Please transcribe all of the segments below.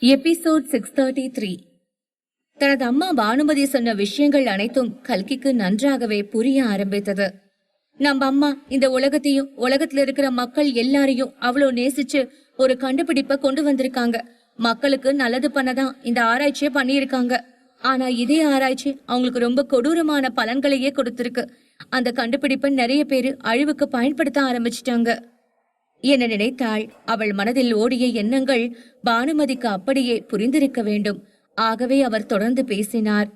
Episode six thirty three. தனது அம்மா பானுமதி சொன்ன விஷயங்கள் அனைத்தும் கல்கிக்கு நன்றாகவே புரிய ஆரம்பித்தது. நம்ம அம்மா இந்த உலகத்தையும் உலகத்துல இருக்கிற மக்கள் எல்லாரையும் அவ்வளோ நேசிச்சு ஒரு கண்டுபிடிப்பை கொண்டு வந்திருக்காங்க. மக்களுக்கு நல்லது பண்ணதான் இந்த ஆராய்ச்சியை பண்ணியிருக்காங்க. ஆனா இதே ஆராய்ச்சி அவங்களுக்கு ரொம்ப கொடூரமான பலன்களையே கொடுத்திருக்கு. அந்த கண்டுபிடிப்பை நிறைய பேரு அழிவுக்கு பயன்படுத்த ஆரம்பிச்சிட்டாங்க. என நினைத்தாள். அவள் மனதில் ஓடிய எண்ணங்கள் பானுமதிக்கு அப்படியே புரிந்திருக்க வேண்டும். ஆகவே அவர் தொடர்ந்து பேசினார்.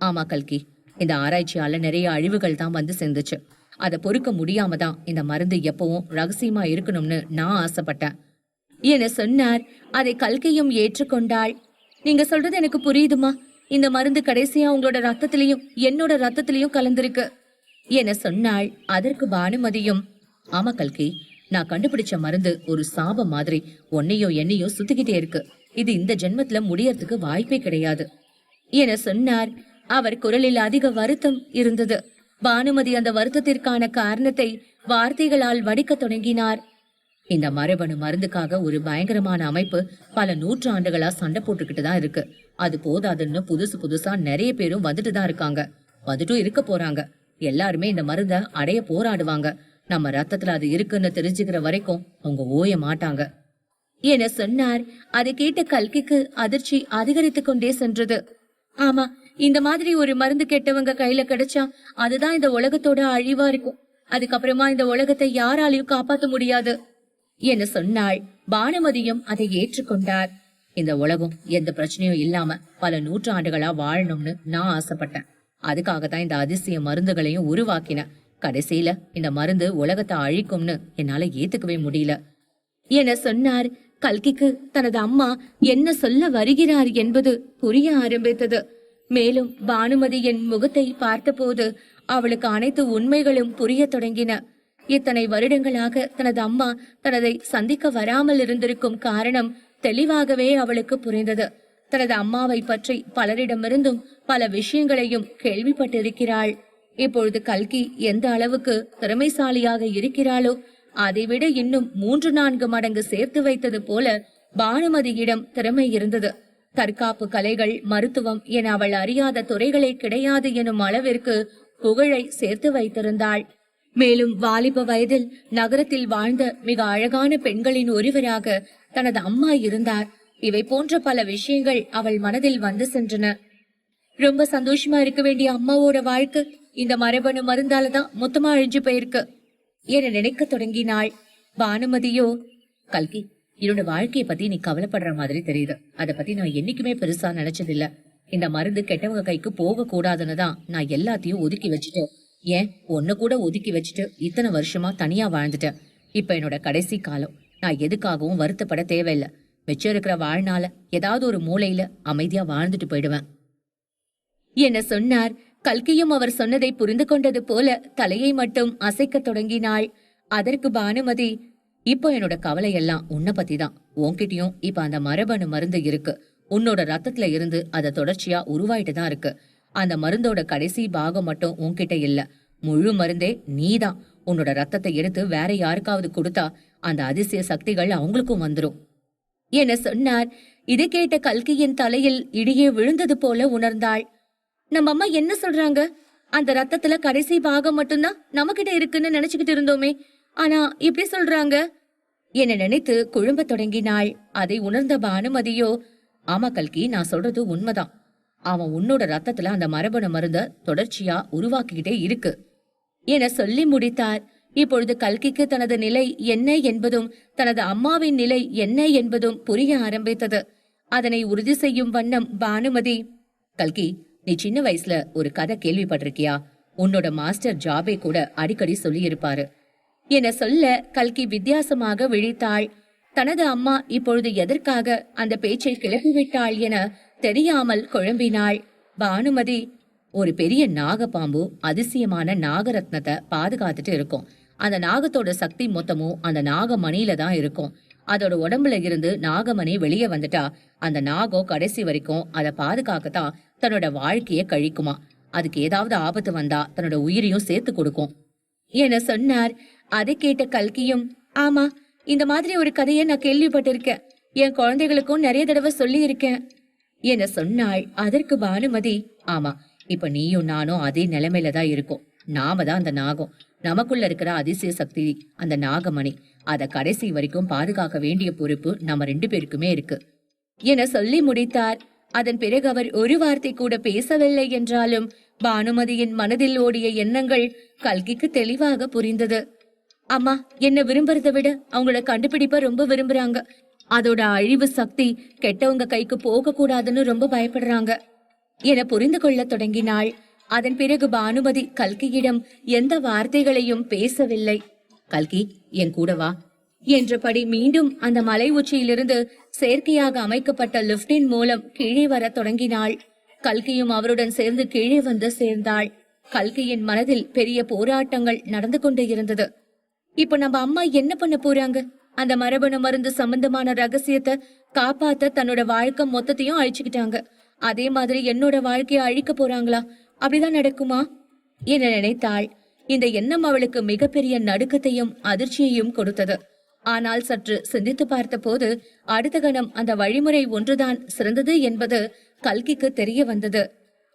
ஆமா கல்கி. இந்த ஆராய்ச்சியால நிறைய அழிவுகள் தான் வந்து சேர்ந்துச்சு. அதை பொறுக்க முடியாம தான் இந்த மருந்து எப்பவும் ரகசியமா இருக்கணும்னு நான் ஆசைப்பட்டேன். என சொன்னார். அதை கல்கியும் ஏற்றுக்கொண்டாள். நீங்க சொல்றது எனக்கு புரியுதுமா? இந்த மருந்து கடைசியா உங்களோட ரத்தத்திலையும் என்னோட ரத்தத்திலையும் கலந்திருக்கு. என சொன்னாள். அதற்கு பானுமதியும் ஆமா கல்கி. நான் கண்டுபிடிச்ச மருந்து ஒரு சாபம் மாதிரி. ஒன்னையோ என்னையோ சுத்திக்கிட்டே இருக்கு. இது இந்த ஜென்மத்துல முடியறதுக்கு வாய்ப்பே கிடையாது. என சொன்னார். அவர் குரலில் அதிக வருத்தம் இருந்தது. பானுமதி அந்த வருத்தத்திற்கான காரணத்தை வார்த்தைகளால் வடிக்க தொடங்கினார். இந்த மரபணு மருந்துக்காக ஒரு பயங்கரமான அமைப்பு பல நூற்றாண்டுகளா சண்டை போட்டுக்கிட்டு தான் இருக்கு. அது போதாதுன்னு புதுசு புதுசா நிறைய பேரும் வந்துட்டு தான் இருக்காங்க. வந்துட்டும் இருக்க போறாங்க. எல்லாருமே இந்த மருந்த அடைய போராடுவாங்க. நம்ம ரத்தத்துல அது இருக்குன்னு தெரிஞ்சுக்கிற வரைக்கும் அவங்க ஓய மாட்டாங்க. என சொன்னார். அதை கேட்ட கல்கிக்கு அதிர்ச்சி அதிகரித்து கொண்டே சென்றது. ஆமா இந்த மாதிரி ஒரு மருந்து கெட்டவங்க கையில கிடைச்சா அதுதான் இந்த உலகத்தோட அழிவா இருக்கும். அதுக்கப்புறமா இந்த உலகத்தை யாராலையும் காப்பாத்த முடியாது. என சொன்னாள். பானுமதியும் அதை ஏற்றுக்கொண்டார். இந்த உலகம் எந்த பிரச்சனையும் இல்லாம பல நூற்றாண்டுகளா வாழணும்னு நான் ஆசைப்பட்டேன். அதுக்காக தான் இந்த அதிசய மருந்துகளையும் உருவாக்கினேன். கடைசியில இந்த மருந்து உலகத்தை அழிக்கும்னு என்னால ஏத்துக்கவே முடியல. என சொன்னார். கல்கிக்கு தனது அம்மா என்ன சொல்ல வருகிறார் என்பது புரிய ஆரம்பித்தது. மேலும் பானுமதி என் முகத்தை பார்த்தபோது அவளுக்கு அனைத்து உண்மைகளும் புரிய தொடங்கின. இத்தனை வருடங்களாக தனது அம்மா தனதை சந்திக்க வராமல் இருந்திருக்கும் காரணம் தெளிவாகவே அவளுக்கு புரிந்தது. தனது அம்மாவை பற்றி பலரிடமிருந்தும் பல விஷயங்களையும் கேள்விப்பட்டிருக்கிறாள். இப்பொழுது கல்கி எந்த அளவுக்கு திறமைசாலியாக இருக்கிறாளோ அதைவிட இன்னும் மூன்று நான்கு மடங்கு சேர்த்து வைத்தது போல பானுமதியிடம் திறமை இருந்தது. தற்காப்பு கலைகள் மருத்துவம் என அவள் அறியாத துறைகளே கிடையாது எனும் அளவிற்கு புகழை சேர்த்து வைத்திருந்தாள். மேலும் வாலிப வயதில் நகரத்தில் வாழ்ந்த மிக அழகான பெண்களின் ஒருவராக தனது அம்மா இருந்தார். இவை போன்ற பல விஷயங்கள் அவள் மனதில் வந்து சென்றன. ரொம்ப சந்தோஷமா இருக்க வேண்டிய அம்மாவோட வாழ்க்கை இந்த மரபணு மருந்தால தான் மொத்தமா அழிஞ்சு போயிருக்கு. என நினைக்க தொடங்கினாள் பானுமதியோ கல்கி என்னோட வாழ்க்கையை பத்தி நீ கவலைப்படுற மாதிரி தெரியுது. அத பத்தி நான் என்னைக்குமே பெருசா நினைச்சதில்ல. இந்த மருந்து கெட்டவங்க கைக்கு போக கூடாதுன்னு தான் நான் எல்லாத்தையும் ஒதுக்கி வச்சுட்டேன். ஏன்? ஒன்னு கூட ஒதுக்கி வச்சுட்டு இத்தனை வருஷமா தனியா வாழ்ந்துட்டேன். இப்ப என்னோட கடைசி காலம். நான் எதுக்காகவும் வருத்தப்பட தேவையில்ல. மிச்சம் இருக்கிற வாழ்நாள ஏதாவது ஒரு மூலையில அமைதியா வாழ்ந்துட்டு போயிடுவேன். என்ன சொன்னார் கல்கியும் அவர் சொன்னதை புரிந்து கொண்டது போல தலையை மட்டும் அசைக்கத் தொடங்கினாள். அதற்கு பானுமதி இப்போ என்னோட கவலை எல்லாம் உன்னை பத்தி தான் உன்கிட்டயும் இப்ப அந்த மரபணு மருந்து இருக்கு. உன்னோட ரத்தத்துல இருந்து அதை தொடர்ச்சியா உருவாயிட்டு தான் இருக்கு. அந்த மருந்தோட கடைசி பாகம் மட்டும் உன்கிட்ட இல்ல. முழு மருந்தே நீதான். உன்னோட ரத்தத்தை எடுத்து வேற யாருக்காவது கொடுத்தா அந்த அதிசய சக்திகள் அவங்களுக்கும் வந்துரும். என சொன்னார்? இது கேட்ட கல்கியின் தலையில் இடியே விழுந்தது போல உணர்ந்தாள். நம்ம அம்மா என்ன சொல்றாங்க? அந்த ரத்தத்துல கடைசி பாகம் மட்டும்தான் நம்மகிட்ட இருக்குன்னு நினைச்சுக்கிட்டு இருந்தோமே. ஆனா இப்படி சொல்றாங்க? என்ன நினைத்து குழும்பத் தொடங்கினாள். அதை உணர்ந்த பானுமதியோ ஆமா கல்கி நான் சொல்றது உண்மைதான். அவன் உன்னோட ரத்தத்துல அந்த மரபணு மருந்த தொடர்ச்சியா உருவாக்கிக்கிட்டே இருக்கு. என சொல்லி முடித்தார். இப்பொழுது கல்கிக்கு தனது நிலை என்ன என்பதும் தனது அம்மாவின் நிலை என்ன என்பதும் புரிய ஆரம்பித்தது. அதனை உறுதி செய்யும் வண்ணம் பானுமதி கல்கி நீ சின்ன வயசுல ஒரு கதை கேள்விப்பட்டிருக்கியா? உன்னோட மாஸ்டர் ஜாபே கூட அடிக்கடி சொல்லியிருப்பாரு. என சொல்ல கல்கி வித்தியாசமாக விழித்தாள். தனது அம்மா இப்பொழுது எதற்காக அந்த பேச்சை கிளப்பிவிட்டாள் என தெரியாமல் குழம்பினாள். பானுமதி ஒரு பெரிய நாகப்பாம்பு அதிசயமான நாகரத்னத்தை பாதுகாத்துட்டு இருக்கும். அந்த நாகத்தோட சக்தி மொத்தமும் அந்த நாகமணியில தான் இருக்கும். அதோட உடம்புல இருந்து நாகமணி வெளியே வந்துட்டா. அந்த நாகம் கடைசி வரைக்கும் அதை பாதுகாக்கத்தான் தன்னோட வாழ்க்கைய கழிக்குமா? அதுக்கு ஏதாவது ஆபத்து வந்தா தன்னோட உயிரையும் சேர்த்து கொடுக்கும். என சொன்னார்? அதை கேட்ட கல்கியும் ஆமா இந்த மாதிரி ஒரு கதையை நான் கேள்விப்பட்டிருக்கேன். என் குழந்தைகளுக்கும் நிறைய தடவை சொல்லி இருக்கேன் என சொன்னாள்? அதற்கு பானுமதி. ஆமா இப்ப நீயும் நானும் அதே நிலைமையில தான் இருக்கோம். நாம தான் அந்த நாகம். நமக்குள்ள இருக்கிற அதிசய சக்தி அந்த நாகமணி. அதை கடைசி வரைக்கும் பாதுகாக்க வேண்டிய பொறுப்பு நம்ம ரெண்டு பேருக்குமே இருக்கு. என சொல்லி முடித்தார்? அதன் பிறகு அவர் ஒரு வார்த்தை கூட பேசவில்லை என்றாலும் பானுமதியின் மனதில் ஓடிய எண்ணங்கள் கல்கிக்கு தெளிவாக புரிந்தது. அம்மா என்ன விரும்புறத விட அவங்கள கண்டுபிடிப்ப ரொம்ப விரும்புறாங்க. அதோட அழிவு சக்தி கெட்டவங்க கைக்கு போக கூடாதுன்னு ரொம்ப பயப்படுறாங்க. என புரிந்து கொள்ளத் தொடங்கினாள். அதன் பிறகு பானுமதி கல்கியிடம் எந்த வார்த்தைகளையும் பேசவில்லை. கல்கி என் கூட வா. என்றபடி மீண்டும் அந்த மலை உச்சியிலிருந்து செயற்கையாக அமைக்கப்பட்ட லிப்டின் மூலம் கீழே வரத் தொடங்கினாள். கல்கியும் அவருடன் சேர்ந்து கீழே வந்து சேர்ந்தாள். கல்கியின் மனதில் பெரிய போராட்டங்கள் நடந்து கொண்டு இருந்தது. இப்ப நம்ம அம்மா என்ன பண்ண போறாங்க? அந்த மரபணு மருந்து சம்பந்தமான ரகசியத்தை காப்பாத்த தன்னோட வாழ்க்கை மொத்தத்தையும் அழிச்சுக்கிட்டாங்க. அதே மாதிரி என்னோட வாழ்க்கையை அழிக்க போறாங்களா? அப்படிதான் நடக்குமா? என நினைத்தாள். இந்த எண்ணம் அவளுக்கு மிகப்பெரிய நடுக்கத்தையும் அதிர்ச்சியையும் கொடுத்தது. ஆனால் சற்று சிந்தித்து பார்த்தபோது அடுத்த கணம் அந்த வழிமுறை ஒன்றுதான் சிறந்தது என்பது கல்கிக்கு தெரிய வந்தது.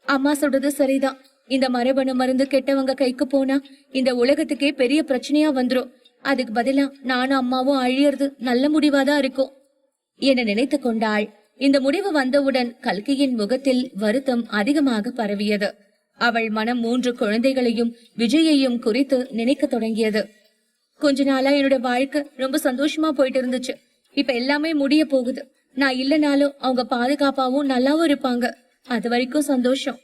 அம்மா சொல்றது சரிதான். இந்த மரபணு மருந்து கெட்டவங்க கைக்கு போனா இந்த உலகத்துக்கே பெரிய பிரச்சனையா வந்துரும். அதுக்கு பதிலா நானும் அம்மாவும் அழியறது நல்ல முடிவாதான் இருக்கும். என நினைத்து கொண்டாள். இந்த முடிவு வந்தவுடன் கல்கியின் முகத்தில் வருத்தம் அதிகமாக பரவியது. அவள் மனம் மூன்று குழந்தைகளையும் விஜயையும் குறித்து நினைக்க தொடங்கியது. கொஞ்ச நாளா என்னோட வாழ்க்கை ரொம்ப சந்தோஷமா போயிட்டு இருந்துச்சு. இப்ப எல்லாமே முடிய போகுது. நான் இல்லைனாலும் அவங்க பாதுகாப்பாவும் நல்லாவும் இருப்பாங்க. அது வரைக்கும் சந்தோஷம்.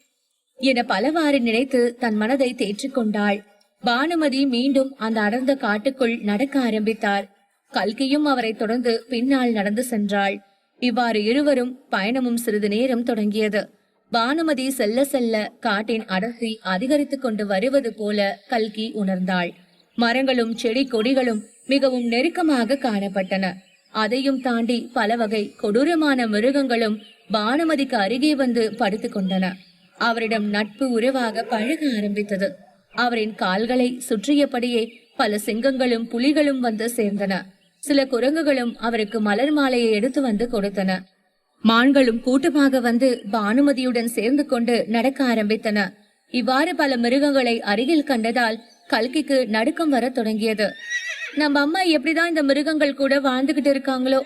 என பலவாறு நினைத்து தன் மனதை தேற்றிக் கொண்டாள் பானுமதி மீண்டும் அந்த அடர்ந்த காட்டுக்குள் நடக்க ஆரம்பித்தார் கல்கியும் அவரை தொடர்ந்து பின்னால் நடந்து சென்றாள். இவ்வாறு இருவரும் பயணமும் சிறிது நேரம் தொடங்கியது. பானுமதி செல்ல செல்ல காட்டின் அடர்த்தி அதிகரித்துக் கொண்டு வருவது போல கல்கி உணர்ந்தாள். மரங்களும் செடி கொடிகளும் மிகவும் நெருக்கமாக காணப்பட்டன. அதையும் தாண்டி பல வகை கொடூரமான மிருகங்களும் பானுமதிக்கு அருகே வந்து படுத்துக் கொண்டன. அவரிடம் நட்பு உறவாக பழக ஆரம்பித்தது. அவரின் கால்களை சுற்றியபடியே பல சிங்கங்களும் புலிகளும் வந்து சேர்ந்தன. சில குரங்குகளும் அவருக்கு மலர் மாலையை எடுத்து வந்து கொடுத்தன. மான்களும் கூட்டமாக வந்து பானுமதியுடன் சேர்ந்து கொண்டு நடக்க ஆரம்பித்தன. இவ்வாறு பல மிருகங்களை அருகில் கண்டதால் கல்கிக்கு நடுக்கம் வரத் தொடங்கியது. நம்ம அம்மா எப்படிதான் இந்த மிருகங்கள் கூட வாழ்ந்துகிட்டு இருக்காங்களோ?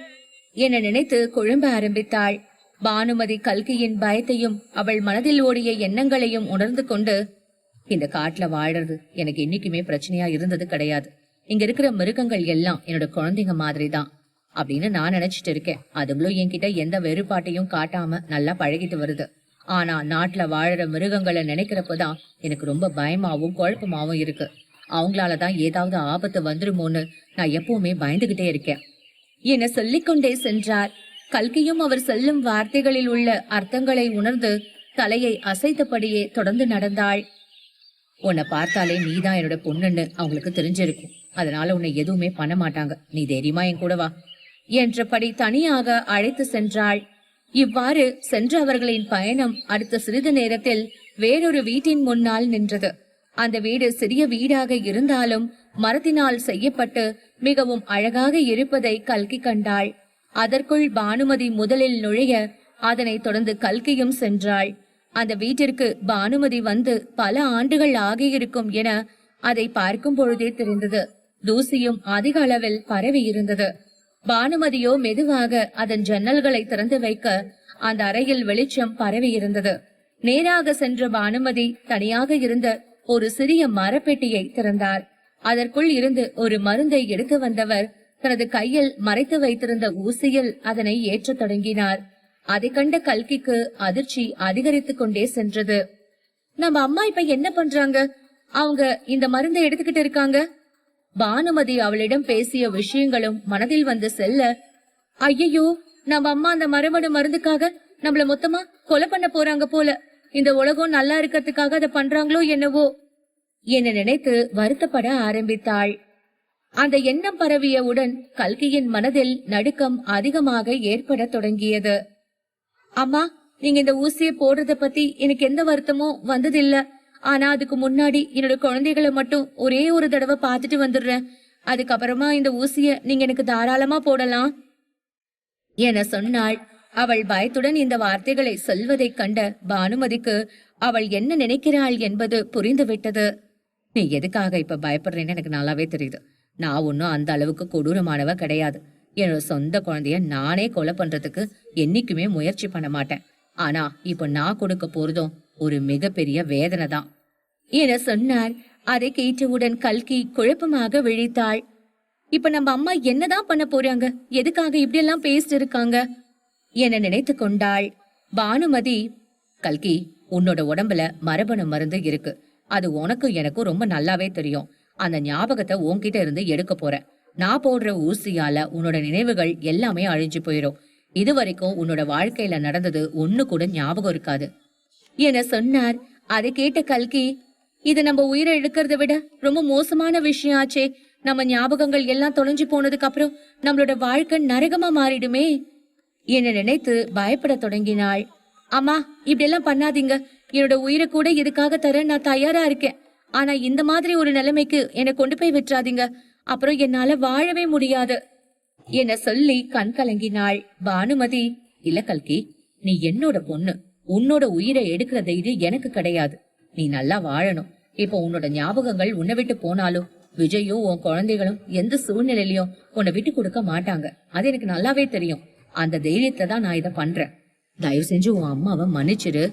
என நினைத்து குழம்ப ஆரம்பித்தாள். பானுமதி கல்கியின் பயத்தையும் அவள் மனதில் ஓடிய எண்ணங்களையும் உணர்ந்து கொண்டு இந்த காட்டுல வாழறது எனக்கு என்னைக்குமே பிரச்சனையா இருந்தது கிடையாது. இங்க இருக்கிற மிருகங்கள் எல்லாம் என்னோட குழந்தைங்க மாதிரி தான் அப்படின்னு நான் நினைச்சிட்டு இருக்கேன். அதுங்களும் என்கிட்ட எந்த வேறுபாட்டையும் காட்டாம நல்லா பழகிட்டு வருது. ஆனா நாட்டுல வாழற மிருகங்களை நினைக்கிறப்பதான் எனக்கு ரொம்ப பயமாவும் குழப்பமாவும் இருக்கு. அவங்களால தான் ஏதாவது ஆபத்து வந்துருமோன்னு நான் எப்பவுமே பயந்துகிட்டே இருக்கேன். என சொல்லிக்கொண்டே சென்றார். கல்கியும் அவர் சொல்லும் வார்த்தைகளில் உள்ள அர்த்தங்களை உணர்ந்து தலையை அசைத்தபடியே தொடர்ந்து நடந்தாள். உன்னை பார்த்தாலே நீதான் என்னோட பொண்ணுன்னு அவங்களுக்கு தெரிஞ்சிருக்கும். அதனால உன்னை எதுவுமே பண்ண மாட்டாங்க. நீ தைரியமா என் கூட வா. என்றபடி தனியாக அழைத்து சென்றாள். இவ்வாறு சென்ற அவர்களின் பயணம் அடுத்த சிறிது நேரத்தில் வேறொரு வீட்டின் முன்னால் நின்றது. அந்த வீடு சிறிய வீடாக இருந்தாலும் மரத்தினால் செய்யப்பட்டு மிகவும் அழகாக இருப்பதை கல்கி கண்டாள். அதற்குள் பானுமதி முதலில் நுழைய அதனை தொடர்ந்து கல்கியும் சென்றாள். அந்த வீட்டிற்கு பானுமதி வந்து பல ஆண்டுகள் ஆகியிருக்கும் என அதை பார்க்கும் பொழுதே தெரிந்தது. தூசியும் அதிக அளவில் பரவி இருந்தது பானுமதியோ மெதுவாக அதன் ஜன்னல்களை திறந்து வைக்க அந்த அறையில் வெளிச்சம் பரவி இருந்தது நேராக சென்ற பானுமதி தனியாக இருந்த ஒரு சிறிய மரப்பெட்டியை திறந்தார். அதற்குள் இருந்து ஒரு மருந்தை எடுத்து வந்தவர் தனது கையில் மறைத்து வைத்திருந்த ஊசியில் அதனை ஏற்றத் தொடங்கினார். அதை கண்ட கல்கிக்கு அதிர்ச்சி அதிகரித்துக் கொண்டே சென்றது. நம்ம அம்மா இப்ப என்ன பண்றாங்க? அவங்க இந்த மருந்தை எடுத்துக்கிட்டு இருக்காங்க? பானுமதி அவளிடம் பேசிய விஷயங்களும் மனதில் வந்து செல்ல ஐயையோ நம்ம அம்மா அந்த மரபணு மருந்துக்காக நம்மள மொத்தமா கொலை பண்ண போறாங்க போல. இந்த உலகம் நல்லா இருக்கிறதுக்காக அதை பண்றாங்களோ என்னவோ? என நினைத்து வருத்தப்பட ஆரம்பித்தாள். அந்த எண்ணம் பரவியவுடன் கல்கியின் மனதில் நடுக்கம் அதிகமாக ஏற்படத் தொடங்கியது. அம்மா நீங்க இந்த ஊசியை போடுறத பத்தி எனக்கு எந்த வருத்தமும் வந்ததில்லை. ஆனா அதுக்கு முன்னாடி என்னோட குழந்தைகளை மட்டும் ஒரே ஒரு தடவை பார்த்துட்டு வந்துடுறேன். அதுக்கப்புறமா இந்த ஊசிய நீங்க எனக்கு தாராளமா போடலாம். என சொன்னாள். அவள் பயத்துடன் இந்த வார்த்தைகளை சொல்வதைக் கண்ட பானுமதிக்கு அவள் என்ன நினைக்கிறாள் என்பது புரிந்துவிட்டது. நீ எதுக்காக இப்ப பயப்படுறேன்னு எனக்கு நல்லாவே தெரியுது. நான் ஒன்னும் அந்த அளவுக்கு கொடூரமானவ கிடையாது. என்னோட சொந்த குழந்தைய நானே கொலை பண்றதுக்கு என்னைக்குமே முயற்சி பண்ண மாட்டேன். ஆனா இப்ப நான் கொடுக்க போறதும் ஒரு மிகப்பெரிய வேதனை தான். என சொன்னார். அதை கேட்டவுடன் கல்கி குழப்பமாக விழித்தாள். இப்ப நம்ம அம்மா என்னதான் பண்ண போறாங்க? எதுக்காக இப்படி எல்லாம் பேசிட்டு இருக்காங்க? என நினைத்து கொண்டாள். பானுமதி கல்கி உன்னோட உடம்புல மரபணு மருந்து இருக்கு. அது உனக்கும் எனக்கும் ரொம்ப நல்லாவே தெரியும். அந்த ஞாபகத்தை உன்கிட்ட இருந்து எடுக்க போறேன். நான் போடுற ஊசியால உன்னோட நினைவுகள் எல்லாமே அழிஞ்சு போயிடும் இது வரைக்கும் உன்னோட வாழ்க்கையில நடந்தது ஒண்ணு கூட ஞாபகம் இருக்காது. என சொன்னார். அதை கேட்ட கல்கி இது நம்ம உயிரை இழுக்கிறத விட ரொம்ப மோசமான விஷயம் ஆச்சே. நம்ம ஞாபகங்கள் எல்லாம் தொலைஞ்சு போனதுக்கு அப்புறம் நம்மளோட வாழ்க்கை நரகமா மாறிடுமே என நினைத்து பயப்பட தொடங்கினாள். அம்மா இப்படி எல்லாம் பண்ணாதீங்க. என்னோட உயிரை கூட இதுக்காக தர நான் தயாரா இருக்கேன். ஆனா இந்த மாதிரி ஒரு நிலைமைக்கு என்னை கொண்டு போய் விட்டுறாதீங்க. அப்புறம் என்னால வாழவே முடியாது என சொல்லி கண் கலங்கினாள். பானுமதி இல்ல கல்கி நீ என்னோட பொண்ணு. உன்னோட உயிரை எடுக்கிற தைரியம் எனக்கு கிடையாது. நீ நல்லா வாழணும். இப்போ உன்னோட ஞாபகங்கள் உன்னை விட்டு போனாலும் விஜயும் உன் குழந்தைகளும் எந்த சூழ்நிலையிலயும் உன்னை விட்டு கொடுக்க மாட்டாங்க. அது எனக்கு நல்லாவே தெரியும். அந்த தைரியத்தை தான் நான் இதை பண்றேன். தயவு செஞ்சு உன் அம்மாவை மன்னிச்சிரு.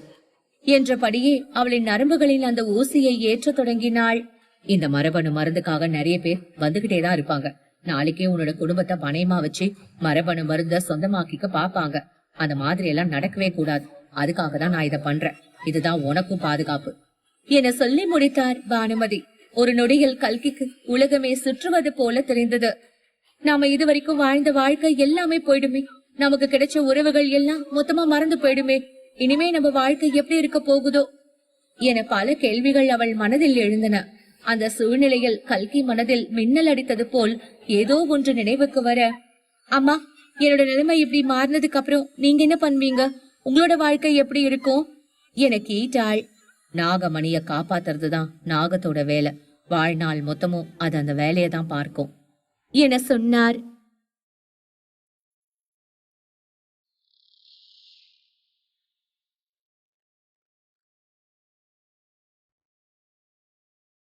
என்றபடியே அவளின் நரம்புகளில் அந்த ஊசியை ஏற்றத் தொடங்கினாள். இந்த மரபணு மருந்துக்காக நிறைய பேர் வந்துகிட்டே தான் இருப்பாங்க. நாளைக்கே உன்னோட குடும்பத்தை பணயமா வச்சு மரபணு மருந்த சொந்தமாக்கிக்க பாப்பாங்க அந்த மாதிரி எல்லாம் நடக்கவே கூடாது. அதுக்காக தான் நான் இதை பண்றேன். இதுதான் உனக்கும் பாதுகாப்பு. என சொல்லி முடித்தார் பானுமதி. ஒரு நொடியில் கல்கிக்கு உலகமே சுற்றுவது போல தெரிந்தது. நாம இதுவரைக்கும் வாழ்ந்த வாழ்க்கை எல்லாமே போயிடுமே. நமக்கு கிடைச்ச உறவுகள் எல்லாம் மொத்தமா மறந்து போயிடுமே. இனிமே நம்ம வாழ்க்கை எப்படி இருக்க போகுதோ? என பல கேள்விகள் அவள் மனதில் எழுந்தன. அந்த சூழ்நிலையில் கல்கி மனதில் மின்னல் அடித்தது போல் ஏதோ ஒன்று நினைவுக்கு வர அம்மா என்னோட நிலைமை இப்படி மாறினதுக்கு அப்புறம் நீங்க என்ன பண்ணுவீங்க? உங்களோட வாழ்க்கை எப்படி இருக்கும்? என கேட்டாள் நாகமணிய காப்பாத்துறதுதான் நாகத்தோட வேலை. வாழ்நாள் மொத்தமும் அது அந்த வேலையை தான் பார்க்கும். என சொன்னார்.